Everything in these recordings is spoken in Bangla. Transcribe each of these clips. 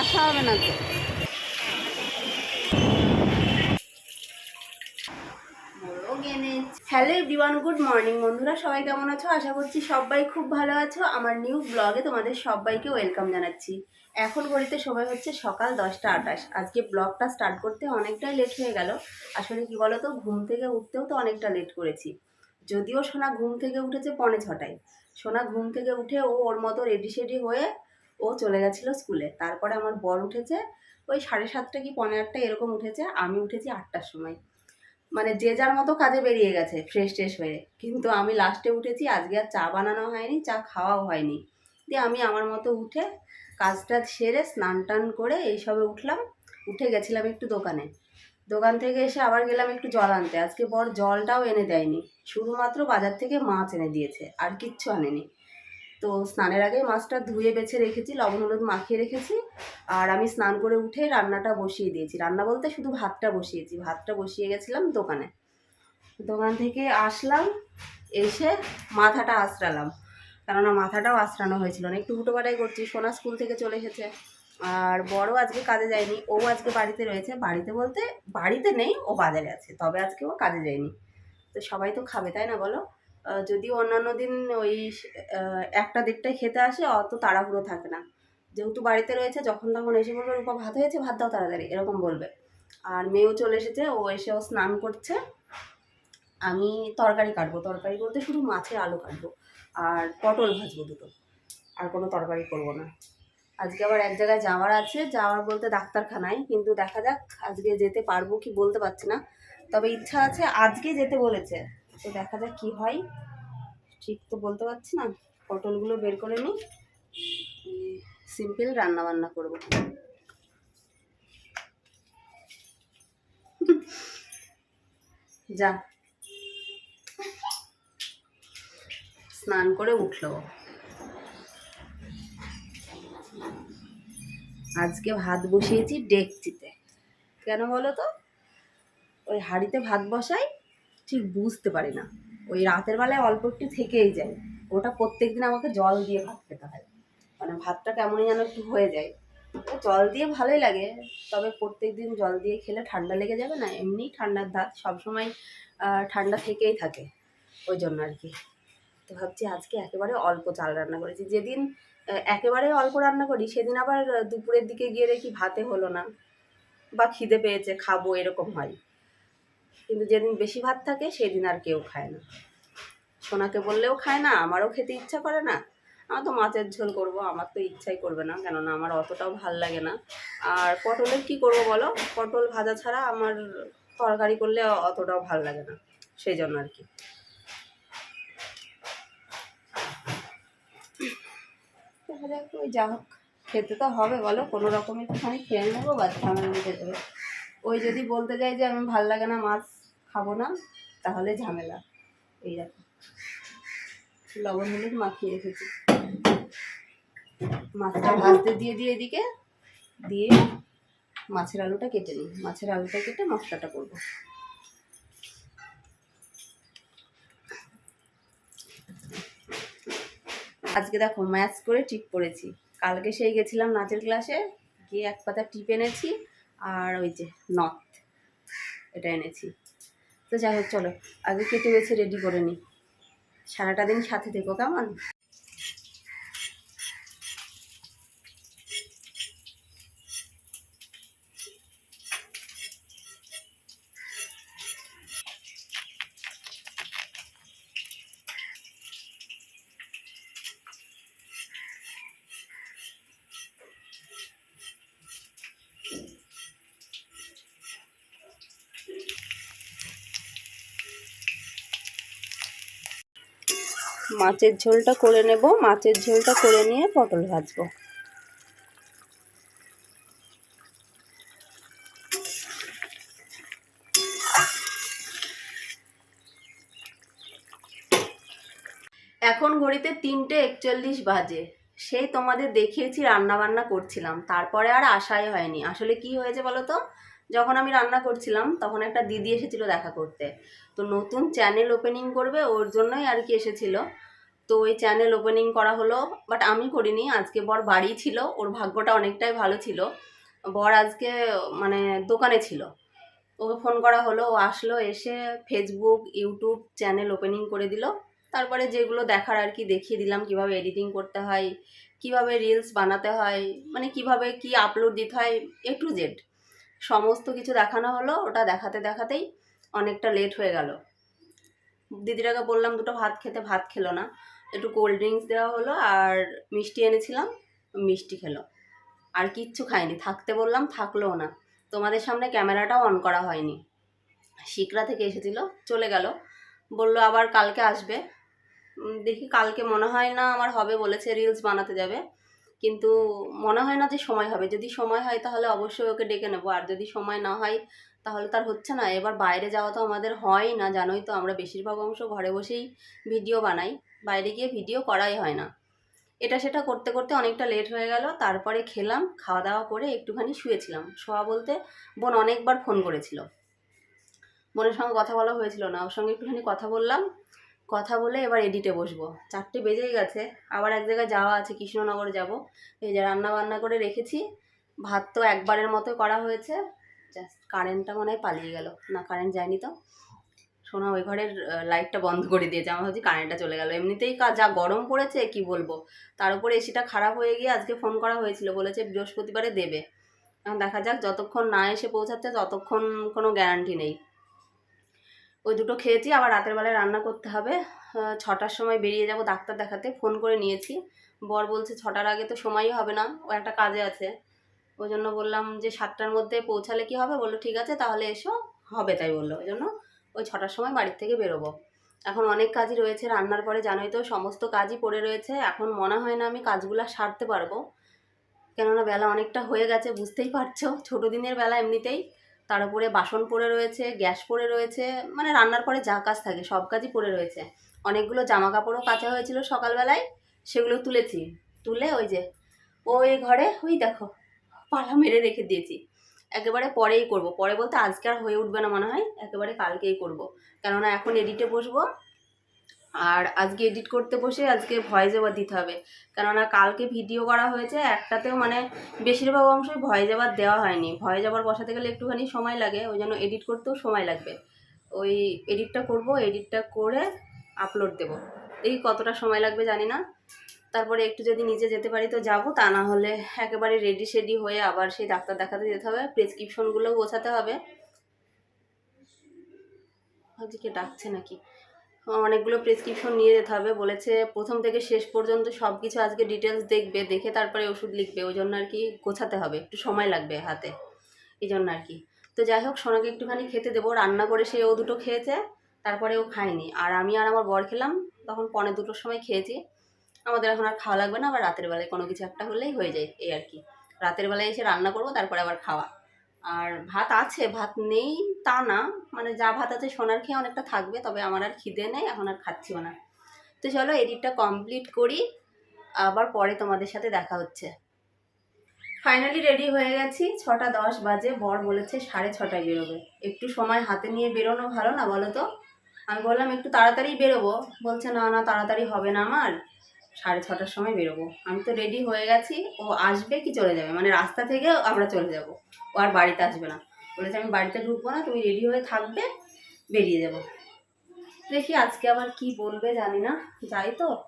আসা হবে না হ্যালো এভরিওয়ান গুড মর্নিং বন্ধুরা, সবাই কেমন আছো? আশা করছি সবাই খুব ভালো আছো। আমার নিউ ব্লগে তোমাদের সবাইকে ওয়েলকাম জানাচ্ছি। এখন ঘড়িতে সময় হচ্ছে সকাল দশটা আটাশ আজকে ব্লগটা স্টার্ট করতে অনেকটাই লেট হয়ে গেল। আসলে কি বলো তো ঘুম থেকে উঠতেও তো অনেকটা লেট করেছি। যদিও সোনা ঘুম থেকে উঠেছে পনে ছটায়। সোনা ঘুম থেকে উঠে ও ওর মতো রেডি সেডি হয়ে ও চলে গেছিল স্কুলে তারপরে আমার বর উঠেছে, ওই সাড়ে সাতটা কি পনেরো আটটা এরকম উঠেছে, আমি উঠেছি আটটার সময়। মানে যে যার মতো কাজে বেরিয়ে গেছে ফ্রেশ ট্রেশ হয়ে। কিন্তু আমি লাস্টে উঠেছি, আজকে আর চা বানানো হয়নি, চা খাওয়াও হয়নি। দিয়ে আমি আমার মতো উঠে কাজটা সেরে স্নান টান করে এইসবে উঠলাম, উঠে গেছিলাম একটু দোকানে। দোকান থেকে এসে আবার গেলাম একটু জল আনতে। আজকে বর জলটাও এনে দেয়নি, শুধুমাত্র বাজার থেকে মাছ এনে দিয়েছে, আর কিচ্ছু আনেনি। তো স্নানের আগে মাছটা ধুয়ে বেছে রেখেছি, লবণ হলুদ মাখিয়ে রেখেছি আর আমি স্নান করে উঠে রান্নাটা বসিয়ে দিয়েছি। রান্না বলতে শুধু ভাতটা বসিয়েছি, ভাতটা বসিয়ে গেছিলাম দোকানে। দোকান থেকে আসলাম, এসে মাথাটা আঁচড়ালাম। কেননা মাথাটাও আঁচড়ানো হয়েছিল না, একটু হুটোপাটাই করছি, সোনা স্কুল থেকে চলে এসেছে। আর বড় আজকে কাজে যায়নি, ও আজকে বাড়িতে রয়েছে। বাড়িতে বলতে বাড়িতে নেই, ও বাজারে আছে, তবে আজকে ও কাজে যায়নি। তো সবাই তো খাবে, তাই না বলো? যদিও অন্যান্য দিন ওই একটা দেড়টায় খেতে আসে, অত তাড়াহুড়ো থাকে না। যেহেতু বাড়িতে রয়েছে, যখন তখন এসে বলবে, রূপা, ভাত হয়েছে? ভাত দাও তাড়াতাড়ি। এরকম বলবে। আর মেয়েও চলে এসেছে, ও এসে ও স্নান করছে। আমি তরকারি কাটবো। তরকারি বলতে শুধু মাছের আলু কাটবো আর পটল ভাজবো দুটো। আর কোনো তরকারি করব না। আজকে আবার এক জায়গায় যাওয়ার আছে। যাওয়ার বলতে ডাক্তারখানায়, কিন্তু দেখা যাক আজকে যেতে পারব কি বলতে পারছি না। তবে ইচ্ছা আছে আজকে যেতে বলেছে। তো দেখা যাক কি হয়। ঠিক তো বলতে পারছি না। পটলগুলো বের করে নিই। সিম্পল রান্না বান্না করব। যা। স্নান করে উঠল। আজকে ভাত বসিয়েছি ডেকচিতে। কেন বলো তো? ওই হাঁড়িতে ভাত বসাই ঠিক বুঝতে পারি না। ওই রাতের বেলায় অল্প একটু থেকেই যায়। ওটা প্রত্যেক দিন আমাকে জল দিয়ে ভাত খেতে হয়। মানে ভাতটা কেমনই যেন একটু হয়ে যায়। জল দিয়ে ভালোই লাগে। তবে প্রত্যেক দিন জল দিয়ে খেলে ঠান্ডা লেগে যাবে না, এমনিই ঠান্ডার ধাত সবসময় ঠান্ডা থেকেই থাকে। ওই জন্য আর কি। তো ভাবছি আজকে একেবারে অল্প চাল রান্না করেছি। যেদিন একেবারে অল্প রান্না করি, সেদিন আবার দুপুরের দিকে গিয়ে দেখি ভাতে হলো না। বা খিদে পেয়েছে, খাব এরকম হয়। কিন্তু যেদিন বেশি ভাত থাকে, সেদিন আর কেউ খায় না। সোনাকে বললেও খায় না, আমারও খেতে ইচ্ছা করে না। আমার তো মাছের ঝোল করব, আমার তো ইচ্ছাই করবে না, কেননা আমার অতটাও ভালো লাগে না। আর পটলের কি করব বলো? পটল ভাজা ছাড়া আমার তরকারি করলে অতটাও ভালো লাগে না, সেই জন্য আর কি। যা হোক, খেতে তো হবে বলো, কোনো রকম একটুখানি খেয়ে নেব বা ঝামেলা মিটে যাবে ওই যদি বলতে যাই যে আমি ভালো লাগে না মাছ খাব না, তাহলে ঝামেলা। এই দেখো লবণ হলুদ মাখিয়ে রেখেছি। মাছটা ভাজতে দিয়ে দিয়ে এদিকে দিয়ে মাছের আলুটা কেটে নিই। মাছের আলুটা কেটে মশলাটা করব। আজকে দেখো ম্যাচ করে টিপ পড়েছি কালকে সেই গেছিলাম নাচের ক্লাসে, গিয়ে এক পাতা টিপ এনেছি। আর ওই যে নথ, এটা এনেছি। তো যাই হোক, চলো, আগে কেটে বেছে রেডি করে নিই। সারাটা দিন সাথে থেকো কেমন? মাছের ঝোলটা করে নেব। মাছের ঝোলটা করে নিয়ে পটল ভাজবো। এখন ঘড়িতে তিনটে একচল্লিশ বাজে। সেই তোমাদের দেখিয়েছি রান্না বান্না করছিলাম। তারপরে আর আশাই হয়নি। আসলে কি হয়েছে বলো তো? যখন আমি রান্না করছিলাম, তখন একটা দিদি এসেছিল দেখা করতে। তো নতুন চ্যানেল ওপেনিং করবে, ওর জন্যই আর কি এসেছিল। তো ওই চ্যানেল ওপেনিং করা হলো বাট আমি করিনি, আজকে বর বাড়ি ছিল, ওর ভাগ্যটা অনেকটাই ভালো ছিল। বর আজকে মানে দোকানে ছিল। ওকে ফোন করা হলো, ও আসলো, এসে ফেসবুক ইউটিউব চ্যানেল ওপেনিং করে দিল। তারপরে যেগুলো দেখার আর কি দেখিয়ে দিলাম, কীভাবে এডিটিং করতে হয়, কীভাবে রিলস বানাতে হয় মানে কীভাবে কি আপলোড দিতে হয় এ টু জেড সমস্ত কিছু দেখানো হলো, ওটা দেখাতে দেখাতেই অনেকটা লেট হয়ে গেল। দিদিটাকে বললাম, দুটো ভাত খেতে, ভাত খেলো না। একটু কোল্ড ড্রিঙ্কস দেওয়া হলো আর মিষ্টি এনেছিলাম, মিষ্টি খেলো। আর কিচ্ছু খায়নি থাকতে বললাম থাকলোও না। তোমাদের সামনে ক্যামেরাটাও অন করা হয়নি। শিকরা থেকে এসেছিল, চলে গেল। বলল আবার কালকে আসবে। দেখি কালকে মনে হয় না আমার হবে বলেছে রিলস বানাতে যাবে। কিন্তু মনে হয় না যে সময় হবে। যদি সময় হয় তাহলে অবশ্যই ওকে ডেকে নেব। আর যদি সময় না হয় তাহলে তার হচ্ছে না। এবার বাইরে যাওয়া তো আমাদের হয় না, জানোই তো আমরা বেশিরভাগ অংশ ঘরে বসেই ভিডিও বানাই। বাইরে গিয়ে ভিডিও করাই হয় না। এটা সেটা করতে করতে অনেকটা লেট হয়ে গেল, তারপরে খেলাম খাওয়া দাওয়া করে একটুখানি শুয়েছিলাম। শোয়া বলতে বোন অনেকবার ফোন করেছিল। বোনের সঙ্গে কথা বলা হয়েছিল না, ওর সঙ্গে একটুখানি কথা বললাম। কথা বলে এবার এডিটে বসবো। চারটে বেজেই গেছে, আবার এক জায়গায় যাওয়া আছে, কৃষ্ণনগরে যাব। এই যে রান্না বান্না করে রেখেছি, ভাত তো একবারের মতো করা হয়েছে জাস্ট কারেন্টটা মনে হয় পালিয়ে গেল। না কারেন্ট যায়নি তো। শোনা ওই ঘরের লাইটটা বন্ধ করে দিয়েছে। আমার ভাবছি কারেন্টটা চলে গেল। এমনিতেই যা গরম পড়েছে, কি বলব? তার উপরে এসিটা খারাপ হয়ে গিয়ে আজকে ফোন করা হয়েছিল। বলেছে বৃহস্পতিবারে দেবে। এখন দেখা যাক, যতক্ষণ না এসে পৌঁছাচ্ছে, ততক্ষণ কোনো গ্যারান্টি নেই। ওই দুটো খেয়েছি, আবার রাতের বেলায় রান্না করতে হবে। ছটার সময় বেরিয়ে যাব ডাক্তার দেখাতে। ফোন করে নিয়েছি। বর বলছে ছটার আগে তো সময়ই হবে না। ও একটা কাজে আছে। ওই জন্য বললাম যে সাতটার মধ্যে পৌঁছালে কি হবে? বলল, ঠিক আছে, তাহলে এসো। হবে তাই বলল। ওই জন্য ওই ছটার সময় বাড়ির থেকে বেরোবো। এখন অনেক কাজই রয়েছে, রান্নার পরে জানোই তো সমস্ত কাজই পড়ে রয়েছে, এখন মনে হয় না আমি কাজগুলো সারতে পারব। কেননা বেলা অনেকটা হয়ে গেছে, বুঝতেই পারছ, ছোটো দিনের বেলা এমনিতেই তার উপরে বাসন পড়ে রয়েছে, গ্যাস পড়ে রয়েছে মানে রান্নার পরে যা কাজ থাকে সব কাজই পড়ে রয়েছে। অনেকগুলো জামা কাপড়ও কাচা হয়েছিল সকালবেলায়, সেগুলো তুলেছি। তুলে ওই যে, ওই ঘরে, ওই দেখো, পালা মেরে রেখে দিয়েছি। একেবারে পরেই করব। পরে বলতে আজকে আর হয়ে উঠবে না মনে হয়, একেবারে কালকেই করব। কেননা এখন এডিটে বসবো আর আজকে এডিট করতে বসে আজকে ভয়েস ওভার দিতে হবে। কেননা কালকে ভিডিও করা হয়েছে, একটাতেও মানে বেশিরভাগ অংশই ভয়েস ওভার দেওয়া হয়নি। ভয়েস ওভার বসাতে গেলে একটুখানি সময় লাগে, ওই জন্য এডিট করতেও সময় লাগবে। ওই এডিটটা করব এডিটটা করে আপলোড দেব। এই কতটা সময় লাগবে জানি না। তারপরে একটু যদি নিচে যেতে পারি তো যাব, তা না হলে একেবারে রেডি শেডি হয়ে আবার সেই ডাক্তার দেখাতে যেতে হবে প্রেসক্রিপশনগুলোও গোছাতে হবে। ভাবছি কে ডাকছে নাকি? অনেকগুলো প্রেসক্রিপশন নিয়ে যেতে হবে, বলেছে প্রথম থেকে শেষ পর্যন্ত সব কিছু আজকে ডিটেলস দেখবে, দেখে তারপরে ওষুধ লিখবে, ওই জন্য আর কি গোছাতে হবে, একটু সময় লাগবে হাতে, এই জন্য আর কি। তো যাই হোক, সোনাকে একটুখানি খেতে দেবো, রান্না করে সে ও দুটো খেয়েছে, তারপরে ও খায়নি। আর আমি আর আমার বর খেলাম, তখন পনে দুটোর সময় খেয়েছি। আমাদের এখন আর খাওয়া লাগবে না, আবার রাতের বেলায় কোনো কিছু একটা হলেই হয়ে যায় এই আর কি। রাতের বেলায় এসে রান্না করব, তারপরে আবার খাওয়া। আর ভাত আছে, ভাত নেই তা না মানে যা ভাত আছে সোনার খেয়ে অনেকটা থাকবে, তবে আমার আর খিদে নেই, এখন আর খাচ্ছিও না। তো চলো এডিটটা কমপ্লিট করি, আবার পরে তোমাদের সাথে দেখা হচ্ছে। ফাইনালি রেডি হয়ে গেছি, ছটা দশ বাজে, বর বলেছে সাড়ে ছটায় বেরোবে। একটু সময় হাতে নিয়ে বেরোনো ভালো না বলো তো? আমি বললাম একটু তাড়াতাড়ি বেরোবো। বলছে, না না, তাড়াতাড়ি হবে না আমার। সাড়ে ছটার সময় বেরোবো। আমি তো রেডি হয়ে গেছি, ও আসবে কি চলে যাবে? মানে রাস্তা থেকে আমরা চলে যাব। ও আর বাড়িতে আসবে না। বলেছে, আমি বাড়িতে ঢুকবো না, তুমি রেডি হয়ে থাকবে, বেরিয়ে যাব। দেখি আজকে আবার কি বলবে জানি না। যাই তো।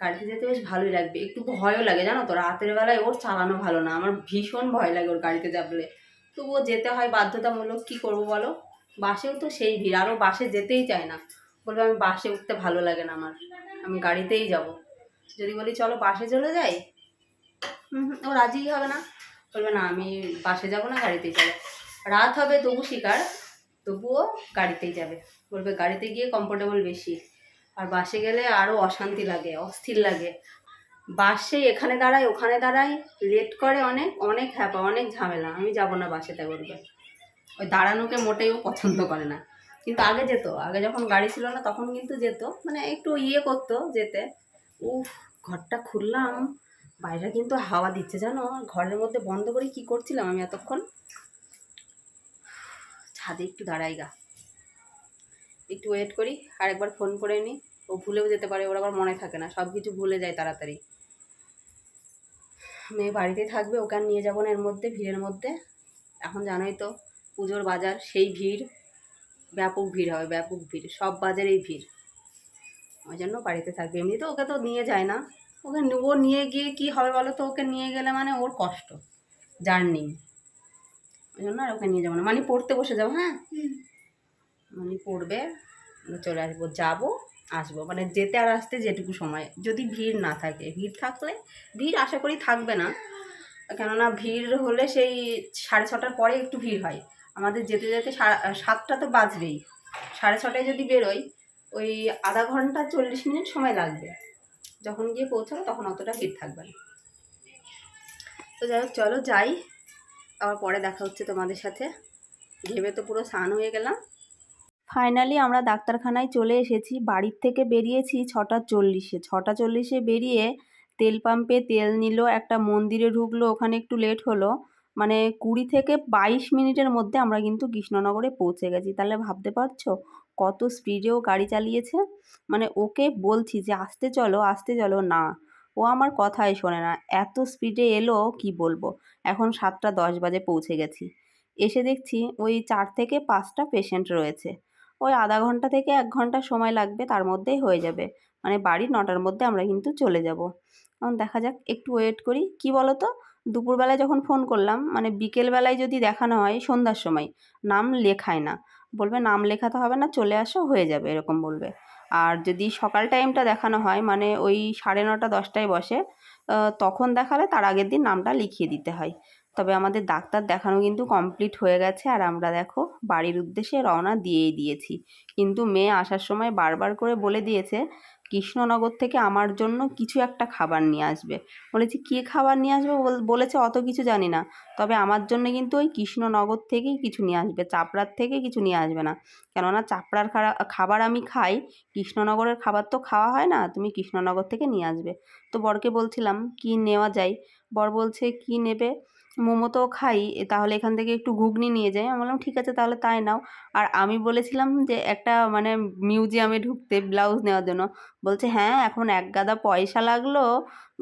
গাড়িতে যেতে বেশ ভালোই লাগবে। একটু ভয়ও লাগে, জানো তো? রাতের বেলায় ওর চালানো ভালো না। আমার ভীষণ ভয় লাগে ওর গাড়িতে যাবলে তবুও যেতে হয় বাধ্যতামূলক। কি করব বলো? বাসেও তো সেই ভিড়। আরও বাসে যেতেই চায় না। বলবে, আমি বাসে উঠতে ভালো লাগে না আমার। আমি গাড়িতেই যাব। যদি বলি, চলো বাসে চলে যাই? ও রাজিই হবে না। বলবে, না, আমি বাসে যাব না, গাড়িতেই যাব। রাত হবে, তবু শিকার, তবুও গাড়িতেই যাবে। বলবে, গাড়িতে গিয়ে কমফোর্টেবল বেশি। আর বাসে গেলে আরও অশান্তি লাগে, অস্থির লাগে। বাসে এখানে দাঁড়ায়, ওখানে দাঁড়ায়, লেট করে অনেক অনেক হ্যাপা, অনেক ঝামেলা। আমি যাব না বাসেতে, বলবে। ওই দাঁড়ানোকে মোটেও পছন্দ করে না। কিন্তু আগে যেত, আগে যখন গাড়ি ছিল না তখন কিন্তু যেত মানে একটু ইয়ে করতো যেতে। উফ, ঘরটা খুললাম, বাইরে কিন্তু হাওয়া দিচ্ছে, জানো? ঘরের মধ্যে বন্ধ করে কি করছিলাম আমি এতক্ষণ? ছাদে একটু দাঁড়াই গা। একটু ওয়েট করি আর একবার ফোন করে নিই ও ভুলেও যেতে পারে, ওর আবার মনে থাকে না, সব কিছু ভুলে যায় তাড়াতাড়ি। মেয়ে বাড়িতে থাকবে, ওকে নিয়ে যাব না এর মধ্যে, ভিড়ের মধ্যে। এখন জানোই তো, পুজোর বাজার, সেই ভিড়। ব্যাপক ভিড় হবে ব্যাপক ভিড় সব বাজারেই ভিড়। ওই জন্য বাড়িতে থাকবে। এমনি তো ওকে তো নিয়ে যায় না। ওকে ও নিয়ে গিয়ে কি হবে বলো তো ওকে নিয়ে গেলে মানে ওর কষ্ট জার্নি। ওই জন্য আর ওকে নিয়ে যাব না। মানে পড়তে বসে যাব হ্যাঁ? মানে পড়বে চলে আসব যাব আসব। মানে যেতে আর আসতে যেটুকু সময়। যদি ভিড় না থাকে ভিড় থাকলে ভিড় আশা করি থাকবে না। কেননা ভিড় হলে সেই সাড়ে ছটার পরে একটু ভিড় হয়। আমাদের যেতে যেতে সাতটা তো বাজবেই। সাড়ে ছটায় যদি বেরোই, ওই আধা ঘণ্টা চল্লিশ মিনিট সময় লাগবে। যখন গিয়ে পৌঁছাবো তখন অতটা ভিড় থাকবে না। তো যাই হোক, চলো যাই। আবার পরে দেখা হচ্ছে তোমাদের সাথে। ভেবে তো পুরো স্নান হয়ে গেলাম। ফাইনালি আমরা ডাক্তারখানায় চলে এসেছি। বাড়ির থেকে বেরিয়েছি ছটা চল্লিশে। ছটা চল্লিশে বেরিয়ে তেল পাম্পে তেল নিল, একটা মন্দিরে ঢুকলো, ওখানে একটু লেট হলো। মানে কুড়ি থেকে বাইশ মিনিটের মধ্যে আমরা কিন্তু কৃষ্ণনগরে পৌঁছে গেছি। তাহলে ভাবতে পারছ কত স্পিডেও গাড়ি চালিয়েছে? মানে ওকে বলছি যে, আসতে চলো আসতে চলো। না, ও আমার কথাই শোনে না। এত স্পিডে এলো, কি বলব? এখন সাতটা দশ বাজে পৌঁছে গেছি। এসে দেখছি ওই চার থেকে পাঁচটা পেশেন্ট রয়েছে। ওই আধা ঘণ্টা থেকে এক ঘণ্টা সময় লাগবে, তার মধ্যেই হয়ে যাবে। মানে বাড়ি নটার মধ্যে আমরা কিন্তু চলে যাব। এখন দেখা যাক, একটু ওয়েট করি। কি বলো তো দুপুরবেলায় যখন ফোন করলাম মানে বিকেলবেলায় যদি দেখানো হয় সন্ধ্যার সময়, নাম লেখায় না। বলবে, নাম লেখাতে হবে না, চলে আসো, হয়ে যাবে, এরকম বলবে। আর যদি সকাল টাইমটা দেখানো হয় মানে ওই সাড়ে নটা, দশটায় বসে তখন দেখালে তার আগের দিন নামটা লিখিয়ে দিতে হয়। তবে আমাদের ডাক্তার দেখানো কিন্তু কমপ্লিট হয়ে গেছে, আর আমরা দেখো, বাড়ির উদ্দেশ্যে রওনা দিয়েই দিয়েছি। কিন্তু মেয়ে আসার সময় বারবার করে বলে দিয়েছে কৃষ্ণনগর থেকে আমার জন্য কিছু একটা খাবার নিয়ে আসবে। বলেছি, কী খাবার নিয়ে আসবে? বল- বলেছে, অত কিছু জানি না। তবে আমার জন্য কিন্তু ওই কৃষ্ণনগর থেকেই কিছু নিয়ে আসবে, চাপড়ার থেকে কিছু নিয়ে আসবে না। কেননা চাপড়ার খাবার আমি খাই, কৃষ্ণনগরের খাবার তো খাওয়া হয় না, তুমি কৃষ্ণনগর থেকে নিয়ে আসবে। তো বরকে বলছিলাম, কি নেওয়া যায়? বর বলছে, কি নেবে? মোমো তো খাই তাহলে এখান থেকে একটু ঘুগনি নিয়ে যাই। আমি বললাম, ঠিক আছে, তাহলে তাই নাও। আর আমি বলেছিলাম যে, একটা মানে মিউজিয়ামে ঢুকতে ব্লাউজ নেওয়ার জন্য। বলছে হ্যাঁ এখন এক গাদা পয়সা লাগল,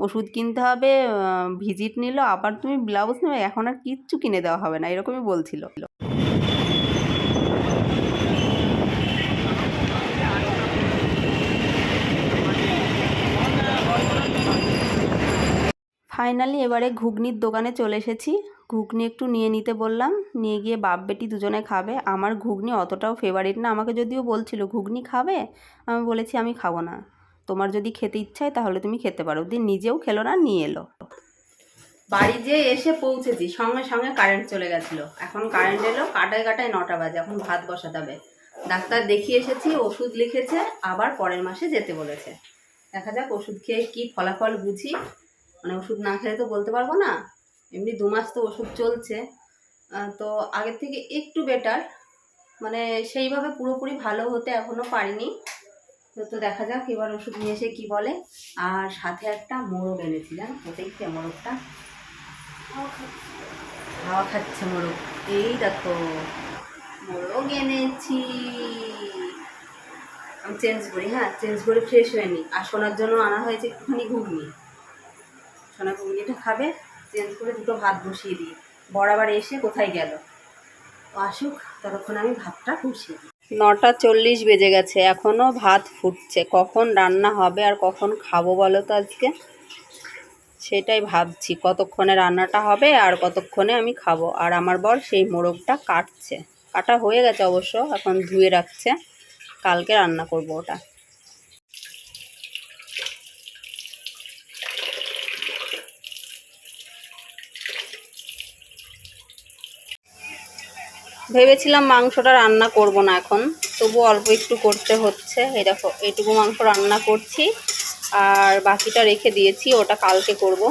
ওষুধ কিনতে হবে ভিজিট নিল, আবার তুমি ব্লাউজ নেবে, এখন আর কিচ্ছু কিনে দেওয়া হবে না। এরকমই বলছিল। ফাইনালি এবারে ঘুগনির দোকানে চলে এসেছি। ঘুগনি একটু নিয়ে নিতে বললাম। নিয়ে গিয়ে বাপ বেটি দুজনে খাবে। আমার ঘুগনি অতটাও ফেভারিট না। আমাকে যদিও বলছিল, ঘুগনি খাবে? আমি বলেছি, আমি খাব না। তোমার যদি খেতে ইচ্ছা হয়, তাহলে তুমি খেতে পারো। দিন নিজেও খেলো না, নিয়ে এলো। বাড়ি যে এসে পৌঁছেছি। সঙ্গে সঙ্গে কারেন্ট চলে গেছিল। এখন কারেন্ট এলো কাটায় কাটায় নটা বাজে। এখন ভাত বসাতে হবে। ডাক্তার দেখিয়ে এসেছি, ওষুধ লিখেছে, আবার পরের মাসে যেতে বলেছে। দেখা যাক ওষুধ খেয়ে কী ফলাফল বুঝি। মানে ওষুধ না খেলে তো বলতে পারব না। এমনি দু মাস তো ওষুধ চলছে। তো আগের থেকে একটু বেটার মানে সেইভাবে পুরোপুরি ভালো হতে এখনও পারিনি। তো তো দেখা যাক এবার ওষুধ নিয়ে এসে কী বলে। আর সাথে একটা মোরগ এনেছি জানো? তো দেখতে মোরগটা? হাওয়া খাচ্ছে। মোরগ। এই দেখো মোরগ এনেছি। আমি চেঞ্জ করি হ্যাঁ? চেঞ্জ করে ফ্রেশ হয়ে নিই আর শোনার জন্য আনা হয়েছে একটুখানি ঘুগনি। সোনা ঘুগনিটা খাবে চেঞ্জ করে দুটো ভাত বসিয়ে দিই। বরাবর এসে কোথায় গেল? আসুক, ততক্ষণ আমি ভাতটা বসিয়ে দিই। নটা চল্লিশ বেজে গেছে এখনও ভাত ফুটছে। কখন রান্না হবে আর কখন খাব বলো তো আজকে? সেটাই ভাবছি, কতক্ষণে রান্নাটা হবে আর কতক্ষণে আমি খাব। আর আমার বর সেই মোরগটা কাটছে। কাটা হয়ে গেছে অবশ্য, এখন ধুয়ে রাখছে। কালকে রান্না করব ওটা। ভেবেছিলাম মাংসটা রান্না করব না এখন, তবু অল্প একটু করতে হচ্ছে। এই দেখো, এইটুকু মাংস রান্না করছি, আর বাকিটা রেখে দিয়েছি, ওটা কালকে করব।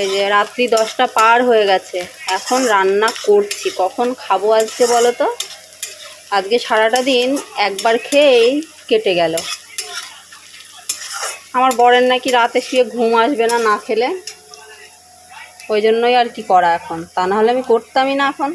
এই যে রাত্রি দশটা পার হয়ে গেছে, এখন রান্না করছি। কখন খাব আজকে বলো তো? আজকে সারাটা দিন একবার খেয়েই কেটে গেল। আমার বরের নাকি রাতে শুয়ে ঘুম আসবে না না খেলে। ওই জন্যই আর কি করা এখন, তা নাহলে আমি করতামই না এখন।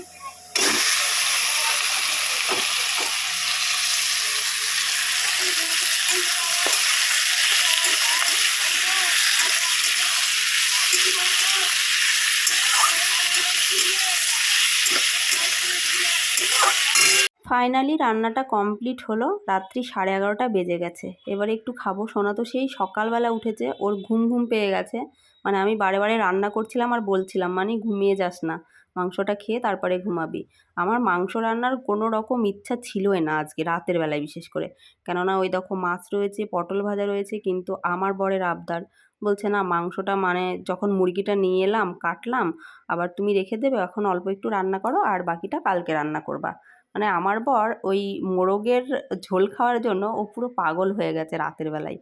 ফাইনালি রান্নাটা কমপ্লিট হলো। রাত্রি সাড়ে এগারোটা বেজে গেছে। এবারে একটু খাব। সোনা তো সেই সকালবেলা উঠেছে। ওর ঘুম ঘুম পেয়ে গেছে। মানে আমি বারে বারে রান্না করছিলাম আর বলছিলাম মানে ঘুমিয়ে যাস না। মাংসটা খেয়ে তারপরে ঘুমাবি। আমার মাংস রান্নার কোনো রকম ইচ্ছা ছিলই না আজকে, রাতের বেলায় বিশেষ করে। কেননা ওই দেখো মাছ রয়েছে, পটল ভাজা রয়েছে, কিন্তু আমার বরের আবদার। বলছে, না, মাংসটা মানে যখন মুরগিটা নিয়ে এলাম, কাটলাম, আবার তুমি রেখে দেবে, এখন অল্প একটু রান্না করো, আর বাকিটা কালকে রান্না করবা। মানে আমার বর ওই মোরগের ঝোল খাওয়ার জন্য ও পুরো পাগল হয়ে গেছে রাতের বেলায়।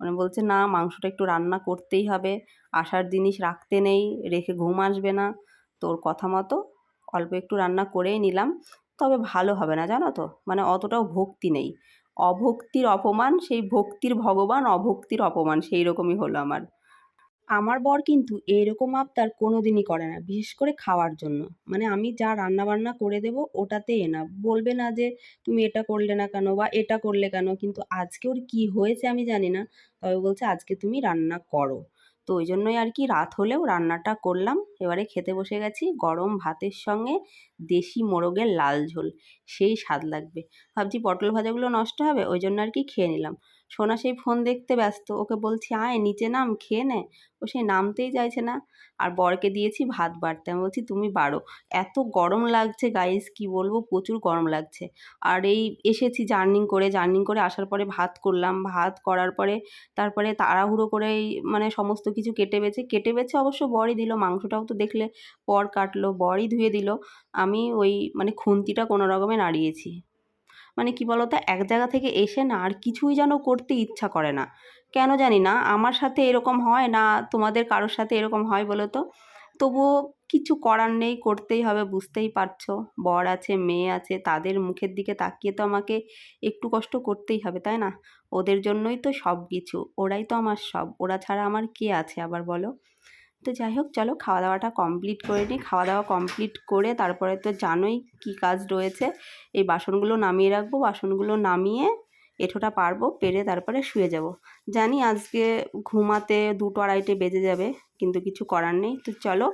মানে বলছে, না, মাংসটা একটু রান্না করতেই হবে। আসার জিনিস রাখতে নেই, রেখে ঘুম আসবে না। তোর কথা মতো অল্প একটু রান্না করেই নিলাম। তবে ভালো হবে না, জানো তো? মানে অতটাও ভক্তি নেই। অভক্তির অপমান, সেই ভক্তির ভগবান অভক্তির অপমান, সেই রকমই হলো আমার। আমার বর কিন্তু এরকম আবদার কোনো দিনই করে না, বিশেষ করে খাওয়ার জন্য। মানে আমি যা রান্না বান্না করে দেবো ওটাতেই না বলবে না যে তুমি এটা করলে না কেন বা এটা করলে কেন, কিন্তু আজকে ওর কী হয়েছে আমি জানি না। তবে বলছে, আজকে তুমি রান্না করো। তো ওই জন্যই আর কি রাত হলেও রান্নাটা করলাম। এবারে খেতে বসে গেছি গরম ভাতের সঙ্গে দেশি মোরগের লাল ঝোল। সেই স্বাদ লাগবে। ভাবছি পটল ভাজাগুলো নষ্ট হবে, ওই জন্য আর কি খেয়ে নিলাম। সোনা সেই ফোন দেখতে ব্যস্ত। ওকে বলছি, আয়, নিচে নাম, খেয়ে নে। ও সেই নামতেই চাইছে না। আর বরকে দিয়েছি ভাত বাড়তে। আমি বলছি, তুমি বাড়ো। এত গরম লাগছে গাইস কি বলব? প্রচুর গরম লাগছে। আর এই এসেছি জার্নিং করে। জার্নিং করে আসার পরে ভাত করলাম। ভাত করার পরে তারপরে তাড়াহুড়ো করে মানে সমস্ত কিছু কেটে বেছে। কেটে বেছে অবশ্য বরই দিল। মাংসটাও তো দেখলে বর কাটলো, বরই ধুয়ে দিল। আমি ওই মানে খুন্তিটা কোনো রকমে নাড়িয়েছি। মানে কি বলতো, এক জায়গা থেকে এসে না আর কিছুই যেন করতে ইচ্ছা করে না। কেন জানি না, আমার সাথে এরকম হয় না তোমাদের কারোর সাথে এরকম হয় বলো তো? তবুও কিছু করার নেই, করতেই হবে, বুঝতেই পারছ। বর আছে, মেয়ে আছে, তাদের মুখের দিকে তাকিয়ে তো আমাকে একটু কষ্ট করতেই হবে, তাই না? ওদের জন্যই তো সব কিছু ওরাই তো আমার সব, ওরা ছাড়া আমার কে আছে আবার বলো? তো যাই হোক, চলো খাওয়া দাওয়াটা কমপ্লিট করে নিই। খাওয়া দাওয়া কমপ্লিট করে তারপরে তো জানোই কি কাজ রয়েছে। এই বাসনগুলো নামিয়ে রাখব। বাসনগুলো নামিয়ে এঠোটা পারব, পেরে তারপরে শুয়ে যাব। জানি আজকে ঘুমাতে দুটো আড়াইটে বেজে যাবে, কিন্তু কিছু করার নেই। তো চলো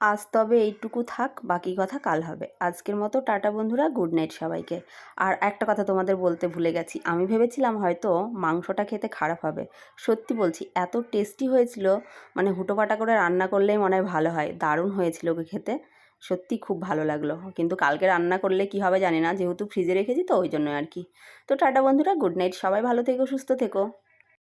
আজ তবে এইটুকু থাক, বাকি কথা কাল হবে। আজকের মতো টাটা বন্ধুরা গুড নাইট সবাইকে। আর একটা কথা তোমাদের বলতে ভুলে গেছি। আমি ভেবেছিলাম হয়তো মাংসটা খেতে খারাপ হবে। সত্যি বলছি, এত টেস্টি হয়েছিল মানে হুটোপাটা করে রান্না করলেই মনে হয় ভালো হয়। দারুণ হয়েছিল ওকে খেতে। সত্যি খুব ভালো লাগল। কিন্তু কালকে রান্না করলে কি হবে জানি না, যেহেতু ফ্রিজে রেখেছি তো ওই জন্য আর কি। তো টাটা বন্ধুরা গুড নাইট সবাই ভালো থেকো, সুস্থ থেকো।